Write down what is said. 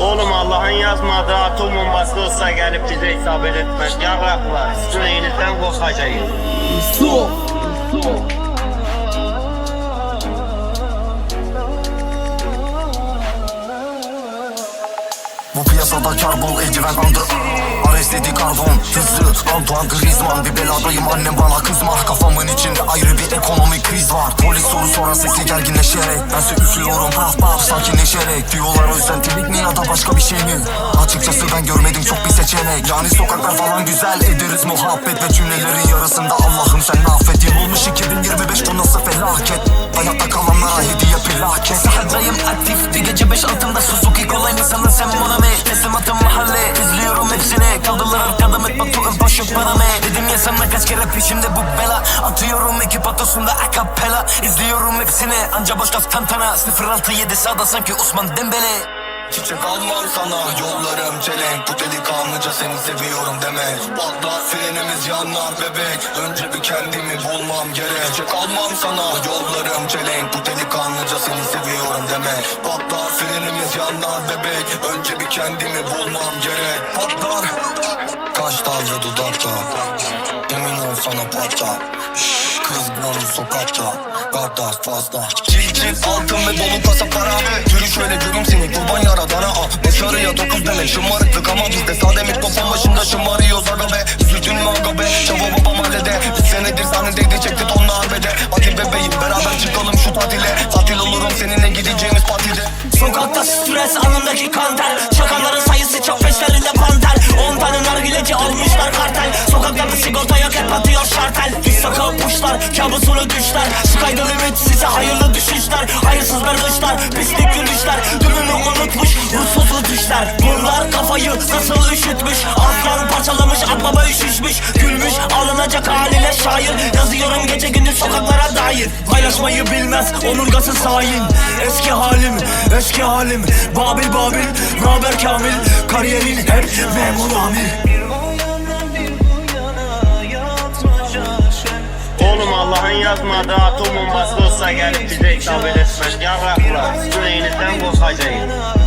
Oğlum Allah'ın yazmadığı atom bombası olsa gelip bize isabet etmez. Yarraklar, süreyinizden korkacağız. Su. Bu piyasada kar bol eldiven andı Ares dedi karbon hızlı Antoine Griezmann Bir beladayım annem bana kızma Kafamın içinde ayrı bir ekonomik var Polis soru soran sesi gerginleşerek Bense üflüyorum paf paf sakinleşerek. Diyorlar özentilik mi ya da başka bir şey mi? Açıkçası ben görmedim çok bir seçenek. Yani sokaklar falan güzel ederiz muhabbet Ve cümlelerin yarısında. Allah'ım sen affet Yılılmış 2025 bu nasıl felaket? Hayatta kalanlara hediye plaket Sahadayım aktif. Bir gece beş altında Suzuki kolay mı sandın sen bana mı Dedim ya sana kaç kere peşimde bu bela. Atıyorum ekip atosunda akapela İzliyorum hepsini anca boş laf tantana. 067 sağda sanki Osman Dembele. Çiçek almam sana yollarım çelenk. Bu delikanlıca seni seviyorum demek Patlar frenimiz yanar bebek. Önce bir kendimi bulmam gerek. Çiçek almam sana yollarım çelenk. Bu delikanlıca seni seviyorum demek Patlar frenimiz yanar bebek. Önce bir kendimi bulmam gerek. Patlar. Kaş taze dudakta sana patlar Kızgınım sokakta Kardeş fazla. Çil çil altın ve dolu kasa para. Yürü şöyle görüm seni kurban yaradana ah Başarıya dokuz demek şımarıklık ama bizde Sade mikrofon başında şımarıyoruz aga be. Üzüldün mü aga be? Çavo babam hallede Bir senedir sahnedeydi çekti tonla arbede. Hadi bebeğim beraber çıkalım şu tatile. Tatil olurum seninle gideceğimiz partide Sokakta stres anındaki kanter sigorta yok hep atıyor şartel. Biz sakağı puşlar kabusunu düşler. Skyda limit size hayırlı düşüşler. Hayırsızlar dışlar pislik gülüşler. Dününü unutmuş ruhsuzlu düşler. Bunlar kafayı nasıl üşütmüş? Aslan parçalamış akbaba üşüşmüş. Gülmüş ağlanacak haline şair. Yazıyorum gece gündüz sokaklara dair. Paylaşmayı bilmez omurgası sahin Eski halim eski halim. Babil Babil naber Kamil. Kariyerin hep memur amir Oğlum Allah'ın yazmadığı atom bombası olsa gelip bize isabet etmez. Yarraklar, süreyinizden korkacağız.